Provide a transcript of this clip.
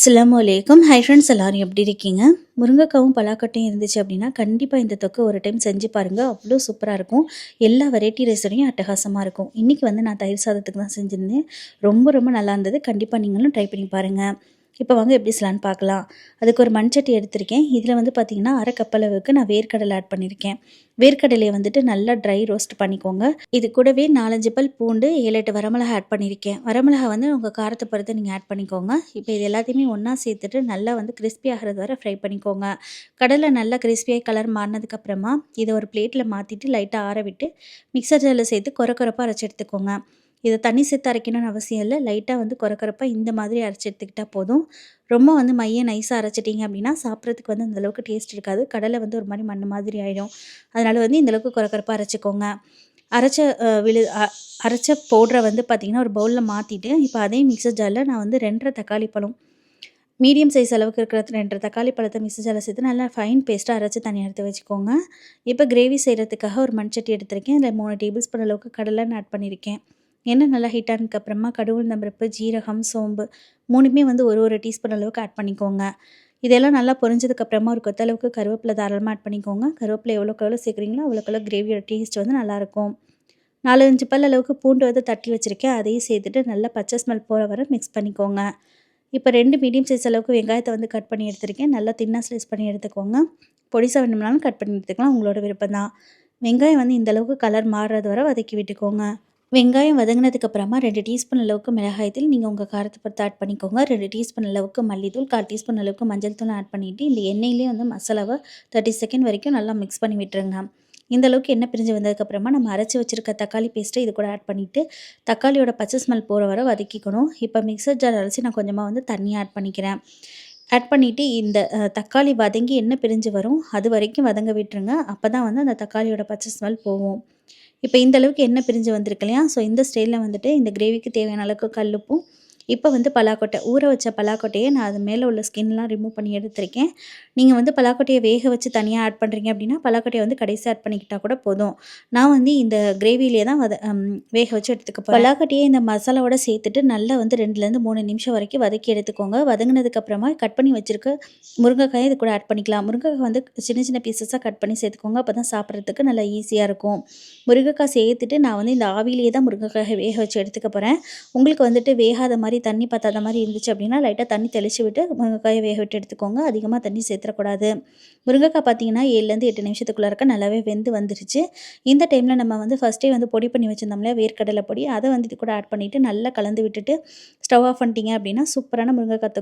அஸ்ஸலாமு அலைக்கும். Hi friends எல்லாரும் எப்படி இருக்கீங்க? முருங்கைக்காவும் பலாக்கட்டையும் இருந்துச்சு அப்படின்னா கண்டிப்பாக இந்த தொக்கை ஒரு டைம் செஞ்சு பாருங்கள் அவ்வளோ சூப்பராக இருக்கும். எல்லா வெரைட்டி ரைஸோடையும் அட்டகாசமாக இருக்கும். இன்றைக்கி வந்து நான் தயிர் சாதத்துக்கு தான் செஞ்சுருந்தேன். ரொம்ப ரொம்ப நல்லா இருந்தது. கண்டிப்பாக நீங்களும் ட்ரை பண்ணி பாருங்கள் இப்போ வாங்க எப்படி செய்யலான்னு பார்க்கலாம். அதுக்கு ஒரு மண்சட்டி எடுத்திருக்கேன். இதில் வந்து பார்த்திங்கன்னா அரை கப் அளவுக்கு நான் வேர்க்கடலை ஆட் பண்ணியிருக்கேன். வேர்க்கடலையை வந்துட்டு நல்லா ட்ரை ரோஸ்ட் பண்ணிக்கோங்க. இது கூடவே நாலஞ்சு பல் பூண்டு ஏழு எட்டு வரமிளகா ஆட் பண்ணியிருக்கேன். வரமிளகா வந்து உங்கள் காரத்தை பொறுத்து நீங்கள் ஆட் பண்ணிக்கோங்க. இப்போ இது எல்லாத்தையுமே ஒன்றா சேர்த்துட்டு நல்லா வந்து கிறிஸ்பி ஆகிறது வரை ஃப்ரை பண்ணிக்கோங்க. கடலை நல்லா கிறிஸ்பியாக கலர் மாறினதுக்கப்புறமா இதை ஒரு பிளேட்டில் மாற்றிட்டு லைட்டாக ஆற விட்டு மிக்சர் ஜாரில் சேர்த்து குறை குறைப்பாக அரைச்சி எடுத்துக்கோங்க. இதை தண்ணி சேர்த்து அரைக்கணும்னு அவசியம் இல்லை. லைட்டாக வந்து குறக்குறப்ப இந்த மாதிரி அரைச்சி எடுத்துக்கிட்டால் போதும். ரொம்ப வந்து மைய நைஸாக அரைச்சிட்டிங்க அப்படின்னா சாப்பிட்றதுக்கு வந்து அந்தளவுக்கு டேஸ்ட் இருக்காது. கடலை வந்து ஒரு மாதிரி மண் மாதிரி ஆகிடும் அதனால் வந்து இந்தளவுக்கு குறக்குறப்பாக அரைச்சிக்கோங்க. அரைச்ச விழு அரைச்ச பவுட்ரை வந்து பார்த்திங்கன்னா ஒரு பவுலில் மாற்றிட்டு இப்போ அதே மிக்சர் ஜாரில் நான் வந்து ரெண்டரை தக்காளி பழம் மீடியம் சைஸ் அளவுக்கு இருக்கிற ரெண்டரை தக்காளி பழத்தை மிக்சர் ஜாரில் சேர்த்து நல்லா ஃபைன் பேஸ்ட்டாக அரைச்சி தனியாக எடுத்து வச்சுக்கோங்க. இப்போ கிரேவி செய்கிறதுக்காக ஒரு மண்சட்டி எடுத்திருக்கேன். இல்லை மூணு டேபிள் ஸ்பூன் அளவுக்கு கடலை ஆட் பண்ணியிருக்கேன். எண்ணெய் நல்லா ஹீட் ஆனதுக்கப்புறமா கடுகு நம்பருப்பு ஜீரகம் சோம்பு மூணுமே வந்து ஒரு ஒரு டீஸ்பூன் அளவுக்கு ஆட் பண்ணிக்கோங்க. இதெல்லாம் நல்லா பொரிஞ்சதுக்கப்புறமா ஒரு கொத்தளவுக்கு கருவேப்பிலை தாராளமாக ஆட் பண்ணிக்கோங்க. கருவேப்பிலை எவ்வளோக்கு எவ்வளோ சேர்க்குறீங்களோ அவ்வளோக்கு கிரேவியோட டேஸ்ட் வந்து நல்லாயிருக்கும் நாலஞ்சு பல் அளவுக்கு பூண்டு வந்து தட்டி வச்சுருக்கேன். அதையும் சேர்த்துட்டு நல்லா பச்சை ஸ்மெல் போகிற வர மிக்ஸ் பண்ணிக்கோங்க. இப்போ ரெண்டு மீடியம் சைஸ் அளவுக்கு வெங்காயத்தை வந்து கட் பண்ணி எடுத்துருக்கேன். நல்லா தின்னாக ஸ்லைஸ் பண்ணி எடுத்துக்கோங்க. பொடிசாக வேணும்னாலும் கட் பண்ணி எடுத்துக்கலாம். உங்களோட விருப்பம் தான் வெங்காயம் வந்து இந்தளவுக்கு கலர் மாறுறது வர வதக்கி விட்டுக்கோங்க. வெங்காயம் வதங்கினதுக்கப்புறமா ரெண்டு டீஸ்பூன் அளவுக்கு மிளகாயத்தில் நீங்கள் உங்கள் காரத்தை பொறுத்து ஆட் பண்ணிக்கோங்க. ரெண்டு டீஸ்பூன் அளவுக்கு மல்லித்தூள் கால் டீஸ்பூன் அளவுக்கு மஞ்சள் தூள் ஆட் பண்ணிவிட்டு இந்த எண்ணெயிலே வந்து மசாலாவை தேர்ட்டி செகண்ட் வரைக்கும் நல்லா மிக்ஸ் பண்ணி விட்டுருங்க. இந்த அளவுக்கு எண்ணெய் பிரிஞ்சு வந்ததுக்கப்புறமா நம்ம அரைச்சி வச்சுருக்க தக்காளி பேஸ்ட்டை இது கூட ஆட் பண்ணிவிட்டு தக்காளியோட பச்சை ஸ்மெல் போகிற வரை வதக்கிக்கணும். இப்போ மிக்சர் ஜார் அரைச்சி நான் கொஞ்சமாக வந்து தண்ணி ஆட் பண்ணிக்கிறேன். ஆட் பண்ணிவிட்டு இந்த தக்காளி வதங்கி எண்ணெய் பிரிஞ்சு வரும். அது வரைக்கும் வதங்க விட்டுருங்க. அப்போ தான் வந்து அந்த தக்காளியோட பச்சை ஸ்மெல் போகும். இப்போ இந்த அளவுக்கு எண்ணெய் பிரிஞ்சு வந்திருக்கு இல்லையா? ஸோ இந்த ஸ்டைலில் வந்துட்டு இந்த கிரேவிக்கு தேவையான அளவுக்கு கல்லுப்பும் இப்போ வந்து பலாக்கொட்டை ஊற வச்ச பலாக்கொட்டையை நான் அது மேலே உள்ள ஸ்கின்லாம் ரிமூவ் பண்ணி எடுத்திருக்கேன். நீங்கள் வந்து பலாக்கொட்டையை வேக வச்சு தனியாக ஆட் பண்ணுறீங்க அப்படின்னா பலாக்கொட்டையை வந்து கடைசி ஆட் பண்ணிக்கிட்டால் கூட போதும். நான் வந்து இந்த கிரேவிலே தான் வத வேக வச்சு எடுத்துக்க போகிறேன் பலாக்கொட்டையை இந்த மசாலாவோட சேர்த்துட்டு நல்லா வந்து ரெண்டுலேருந்து மூணு நிமிஷம் வரைக்கும் வதக்கி எடுத்துக்கோங்க. வதங்கினதுக்கப்புறமா கட் பண்ணி வச்சுருக்க முருங்கைக்காயை இது கூட ஆட் பண்ணிக்கலாம். முருங்கைக்காய் வந்து சின்ன சின்ன பீசஸாக கட் பண்ணி சேர்த்துக்கோங்க. அப்போ தான் சாப்பிட்றதுக்கு நல்லா ஈஸியாக இருக்கும். முருங்கைக்காய் சேர்த்துட்டு நான் வந்து இந்த ஆவிலேயே தான் முருங்கைக்காயை வேக வச்சு எடுத்துக்க போகிறேன் உங்களுக்கு வந்துட்டு வேகாத மாதிரி தண்ணி பத்தாத மாதிரி இருந்துச்சு அப்படின்னா லைட்டாக தண்ணி தெளித்து விட்டு முருங்கைக்காயை வேக விட்டு எடுத்துக்கோங்க. அதிகமாக தண்ணி சேர்த்துடக்கூடாது முருங்கைக்காய் பார்த்தீங்கன்னா ஏழுலேருந்து எட்டு நிமிஷத்துக்குள்ளே இருக்க நல்லாவே வெந்து வந்துருச்சு. இந்த டைமில் நம்ம வந்து ஃபஸ்ட்டே வந்து பொடி பண்ணி வச்சுருந்தோம்ல வேர்க்கடலை பொடி அதை வந்து இது கூட ஆட் பண்ணிவிட்டு நல்லா கலந்து விட்டுட்டு ஸ்டவ் ஆஃப் பண்ணிட்டீங்க அப்படின்னா சூப்பரான முருங்கைக்காய்